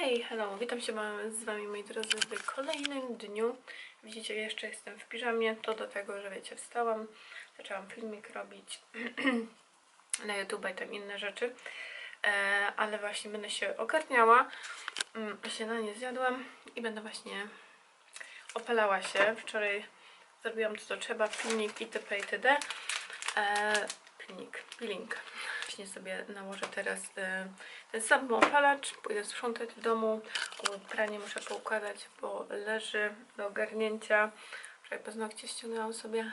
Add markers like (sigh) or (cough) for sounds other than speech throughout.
Hej, hello, witam się z wami moi drodzy w kolejnym dniu. Widzicie, jeszcze jestem w piżamie, to do tego, że wiecie, wstałam, zaczęłam filmik robić (clears throat) na YouTube i tam inne rzeczy, e, ale właśnie będę się ogarniała, mm, śniadanie zjadłam i będę właśnie opalała się. Wczoraj zrobiłam to, co trzeba, filmik itp. itd. E, pilnik, peeling. Właśnie sobie nałożę teraz e, ten sam opalacz, pójdę sprzątać w domu, pranie muszę poukładać, bo leży do ogarnięcia. Wczoraj paznokcie ściągnęłam sobie,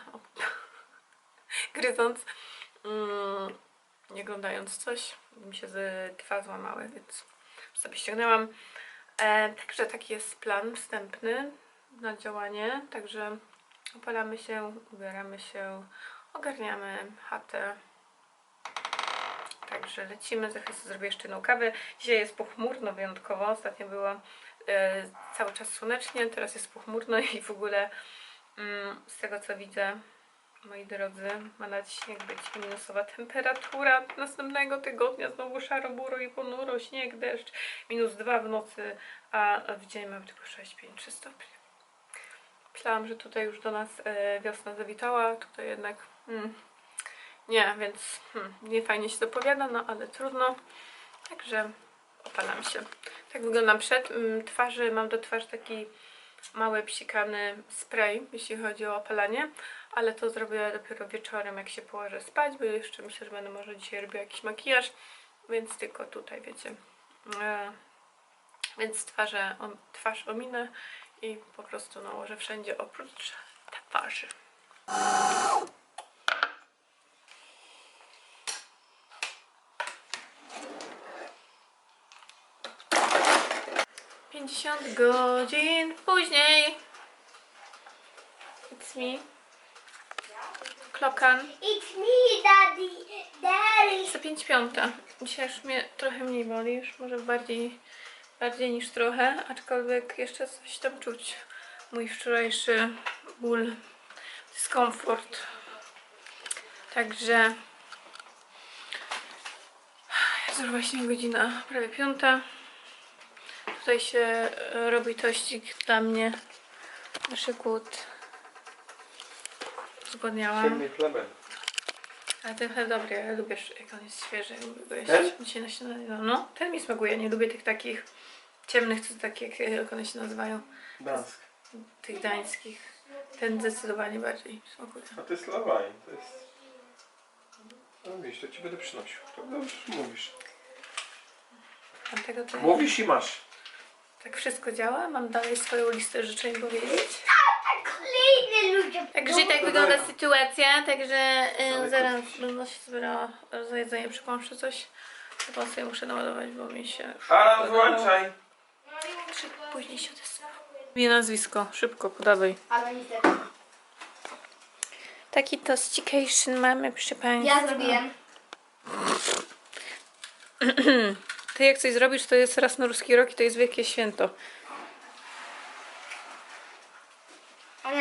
(laughs) gryząc, mm, nie oglądając coś, mi się dwa złamały, więc sobie ściągnęłam. E, także taki jest plan wstępny na działanie, także opalamy się, ubieramy się, ogarniamy chatę. Także lecimy, za chwilę zrobię jeszcze jedną kawę. Dzisiaj jest pochmurno wyjątkowo, ostatnio było e, cały czas słonecznie, teraz jest pochmurno (laughs) i w ogóle mm, z tego co widzę, moi drodzy, ma na śnieg być minusowa temperatura następnego tygodnia, znowu szaro, buro i ponuro, śnieg, deszcz, minus dwa w nocy, a w dzień mam tylko 6-5 stopni. Myślałam, że tutaj już do nas e, wiosna zawitała, tutaj jednak mm, nie, więc hmm, nie fajnie się dopowiada, no ale trudno. Także opalam się. Tak wyglądam przed mm, twarzy. Mam do twarzy taki mały psikany spray, jeśli chodzi o opalanie, ale to zrobię dopiero wieczorem, jak się położę spać, bo jeszcze myślę, że będę może dzisiaj robiła jakiś makijaż, więc tylko tutaj, wiecie. E, więc twarze, o, twarz ominę i po prostu nałożę wszędzie oprócz twarzy. Pięćdziesiąt godzin później. It's me. Klokan. It's me, daddy. Daddy. Za pięć piąta. Dzisiaj już mnie trochę mniej boli, już może bardziej, bardziej niż trochę, aczkolwiek jeszcze coś tam czuć. Mój wczorajszy ból, dyskomfort. Także jest już właśnie godzina prawie piąta. Tutaj się e, robi tościk dla mnie. Szykut. Zgodniałam. Ciemny chlebem. Ale ten chleb dobry, ja lubię, jak on jest świeży, lubię go jeść. Ten? Dzisiaj na śniadanie, no, no, ten mi smakuje, nie lubię tych takich ciemnych, co takie, jak, jak one się nazywają, Dansk. tych dańskich. Ten zdecydowanie bardziej smakuje. A to jest lawaj. To jest... No wiesz, to ci będę przynosił. To dobrze mówisz. To Mówisz i masz. Tak wszystko działa, mam dalej swoją listę życzeń powiedzieć. Kolejny ludzie. Także tak daleko. wygląda sytuacja, także y, zaraz będę się zbierała za jedzenie przy pomszy coś. Chyba sobie muszę naładować, bo mi się już Alan. Czy później się odezwę. Imię, nazwisko, szybko, podawaj. Ale. Taki tostication mamy, proszę Państwa. Ja zrobiłem. (clears throat) Ty jak coś zrobisz, to jest raz na ruski rok i to jest wielkie święto.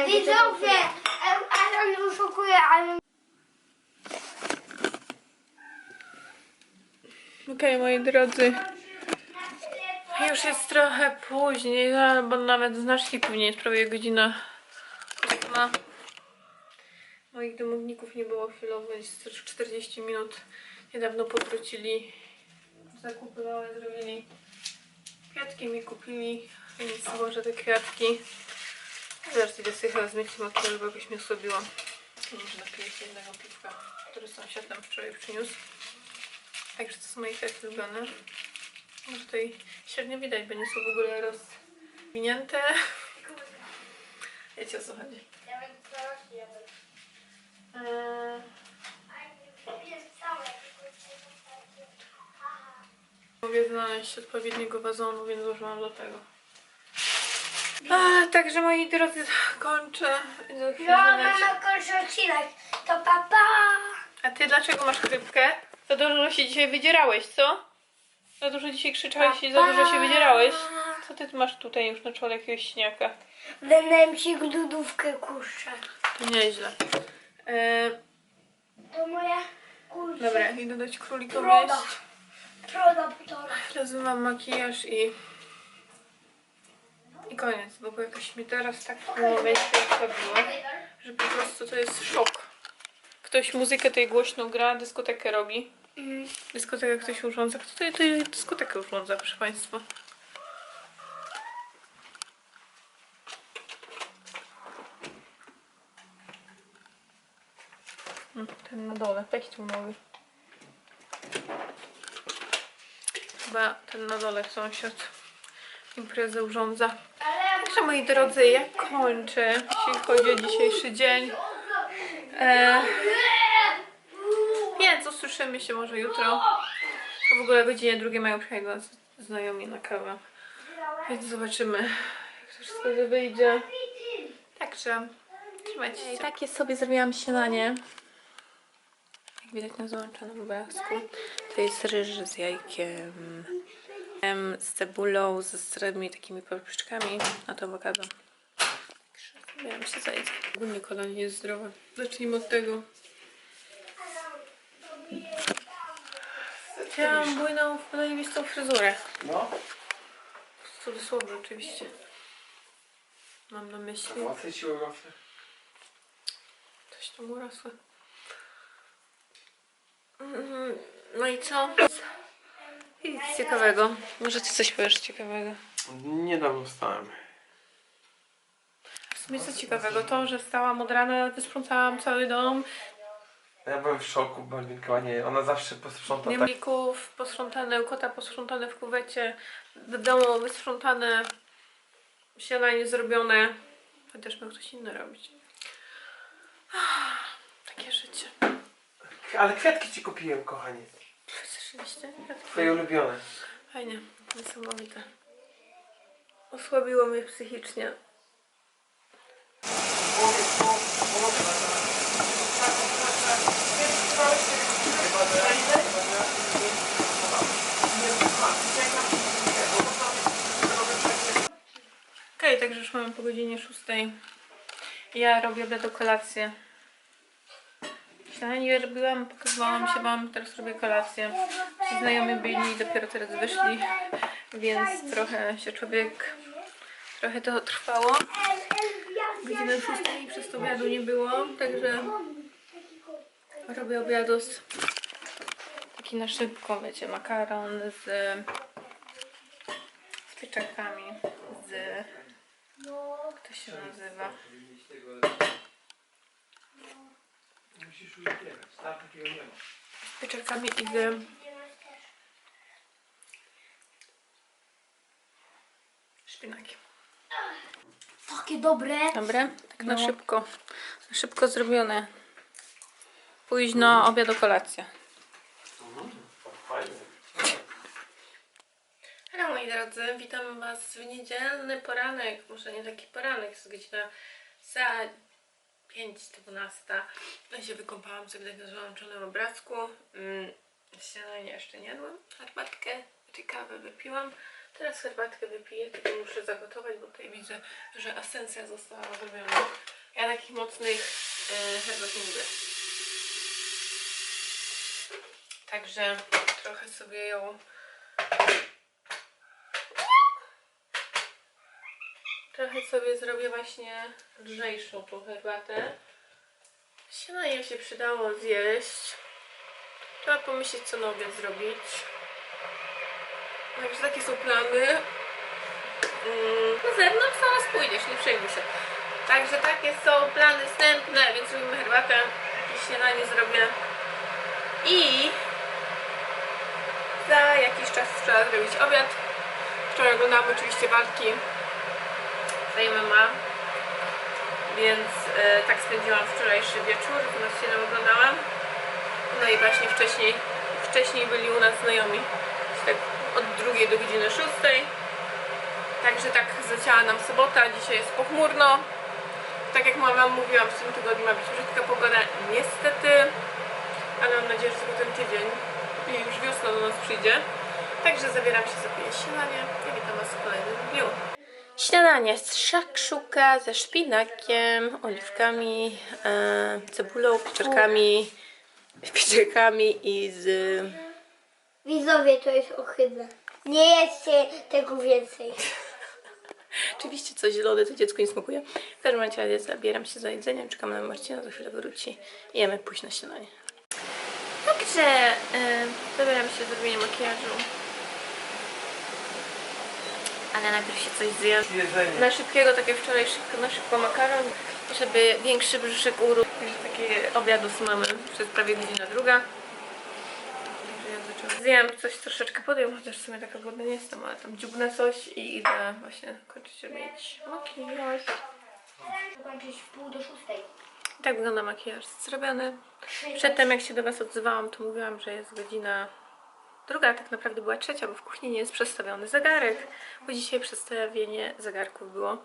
Widzowie, Alan oszukuje, ale... Okej, moi drodzy. Już jest trochę później, albo nawet znacznie później, jest prawie godzina ósma. Moich domowników nie było chwilowo, jest już 40 minut. Niedawno powrócili. Zakupy małe zrobili. Kwiatki mi kupili, więc złożę te kwiatki. Zaraz idę sobie chyba zmyć makijaż, bo jakoś mnie osłabiło. Może napiję się jednego piwka, który sąsiad nam wczoraj przyniósł. Także to są moje kwiaty ulubione. Może tutaj średnio widać, bo nie są w ogóle rozwinięte. Wiecie o co chodzi. Eee, mogę znaleźć odpowiedniego wazonu, więc użyłam do tego. A, także moi drodzy, kończę. Za chwilę No, mama kończy odcinek. To papa. A ty dlaczego masz chrypkę? Za dużo się dzisiaj wydzierałeś, co? Za dużo dzisiaj krzyczałeś i za dużo się wydzierałeś. Co ty masz tutaj już na czole jakiegoś śniaka? Będę ci gludówkę kuszę. To nieźle. E, To moja kurczę. dobra, idę dać jeść. Proda półtora. Makijaż i I koniec, bo jakoś mi teraz tak w momencie zrobiło, że po prostu to jest szok. Ktoś muzykę tutaj głośno gra, dyskotekę robi. Dyskotekę ktoś urządza. Kto tutaj, tutaj dyskotekę urządza, proszę Państwa? Mm, Ten na dole, taki tu mały. Chyba ten na dole sąsiad imprezę urządza. Także moi drodzy, ja kończę, jeśli chodzi o dzisiejszy dzień. E, więc usłyszymy się może jutro. W ogóle o godzinie drugiej mają przyjechać do nas znajomi na kawę. Więc zobaczymy, jak to wszystko wyjdzie. Także trzymajcie się. I takie sobie zrobiłam śniadanie. Jak widać na załączonym obrazku, to jest ryż z jajkiem, em, z cebulą, ze starymi takimi papryczkami, a to awokado. Także zabieram się za jedzenie. Ogólnie kolanie jest zdrowe. Zacznijmy od tego. Chciałam bujną, zajebistą fryzurę. No, W cudzysłowie oczywiście. Mam na myśli. włosy ci urosły. Coś tam urosło. Mm, No i co? I Nic ciekawego. Może ty coś powiesz ciekawego. Niedawno wstałem. W sumie co ciekawego? To, że wstałam od rana, wysprzątałam cały dom. Ja byłem w szoku, bo Albinka ładnie, ona zawsze posprząta Nie tak. mlików posprzątane, u kota posprzątane w kuwecie, w domu wysprzątane, śniadanie zrobione. Chociaż miał ktoś inny robić. Takie życie. Ale kwiatki ci kupiłem, kochanie. Rzeczywiście. Twoje ulubione. Fajnie, niesamowite. Osłabiło mnie psychicznie. Okej, także już mamy po godzinie 6. Ja robię obiad do kolację. Śniadanie robiłam, pokazywałam się wam, teraz robię kolację. Znajomi byli i dopiero teraz wyszli, więc trochę się człowiek, trochę to trwało. Godziny 6 przez to obiadu nie było, także robię obiadus taki na szybko, wiecie, makaron z, z pieczarkami, z, jak to się nazywa? Musisz już tam takiego nie ma. Z pieczarkami i z szpinakiem. Takie dobre. Dobre? Tak na No. szybko. Na szybko zrobione. Późno obiad o kolacja. Fajnie. Halo moi drodzy, witam Was w niedzielny poranek, może nie taki poranek, jest godzina za 5.12. Ja się wykąpałam sobie tak na załączonym obrazku. Mm, śniadanie jeszcze nie jadłam. Herbatkę czy kawę wypiłam. Teraz herbatkę wypiję, tylko muszę zagotować, bo tutaj widzę, że esencja została zrobiona. Ja takich mocnych y, herbat nie lubię. Także trochę sobie ją Trochę sobie zrobię właśnie lżejszą tą herbatę. Śniadanie się przydało zjeść. Trzeba pomyśleć, co na obiad zrobić. Także takie są plany. Mm, Na zewnątrz zaraz pójdziesz, nie przejmuj się. Także takie są plany wstępne, więc robimy herbatę. Jakieś śniadanie zrobię. I za jakiś czas trzeba zrobić obiad. Wczoraj oglądałam oczywiście walki z MMA. Więc e, tak spędziłam wczorajszy wieczór, w się oglądałam. No i właśnie wcześniej, wcześniej byli u nas znajomi. Tak od drugiej do godziny szóstej. Także tak zacięła nam sobota, dzisiaj jest pochmurno. Tak jak wam mówiłam, w tym tygodniu ma być brzydka pogoda, niestety. Ale mam nadzieję, że tylko ten tydzień i już wiosna do nas przyjdzie. Także zabieram się za piję śniadanie i witam was w kolejnym dniu. Śniadanie z szakszuka ze szpinakiem, oliwkami, e, cebulą, pieczarkami, pieczarkami i z... Widzowie, to jest ohydne. Nie jedzcie tego więcej. (laughs) Oczywiście coś lody, to dziecku nie smakuje. W każdym razie zabieram się za jedzenie, czekam na Marcina, za chwilę wróci i jemy późno śniadanie. Także yy, zabieram się do zrobienia makijażu. Ale najpierw się coś zje. Jedzenie. Na szybkiego, takie wczoraj szybko, na szybko makaron, żeby większy brzuszek urósł. Także takie obiadów mamy przez prawie godzina druga. Także ja zaczęłam. Zjem coś troszeczkę podjął, chociaż w sumie taka głodna nie jestem, ale tam dziubnę coś i idę właśnie kończyć robić makijaż. Kończyć w pół do szóstej. I tak wygląda makijaż zrobiony. Przedtem jak się do Was odzywałam, to mówiłam, że jest godzina druga, tak naprawdę była trzecia, bo w kuchni nie jest przestawiony zegarek, bo dzisiaj przestawienie zegarków było.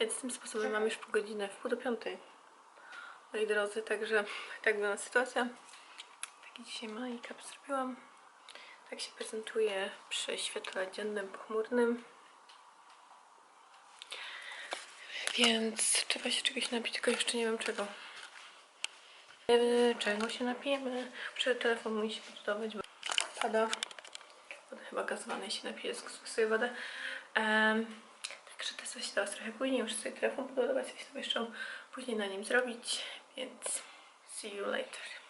Więc tym sposobem mam już po godzinę, w pół do piątej. Moi drodzy, także tak wygląda sytuacja. Taki dzisiaj make-up zrobiłam. Tak się prezentuje przy świetle dziennym, pochmurnym. Więc trzeba się czegoś napić, tylko jeszcze nie wiem czego. Wiemy, czego się napijemy. Muszę telefon mój się poddawać, bo pada. Woda chyba gazowanej się napije, sobie wodę. Um, także jest właśnie teraz trochę później. Muszę sobie telefon podładować, coś tam jeszcze później na nim zrobić. Więc see you later.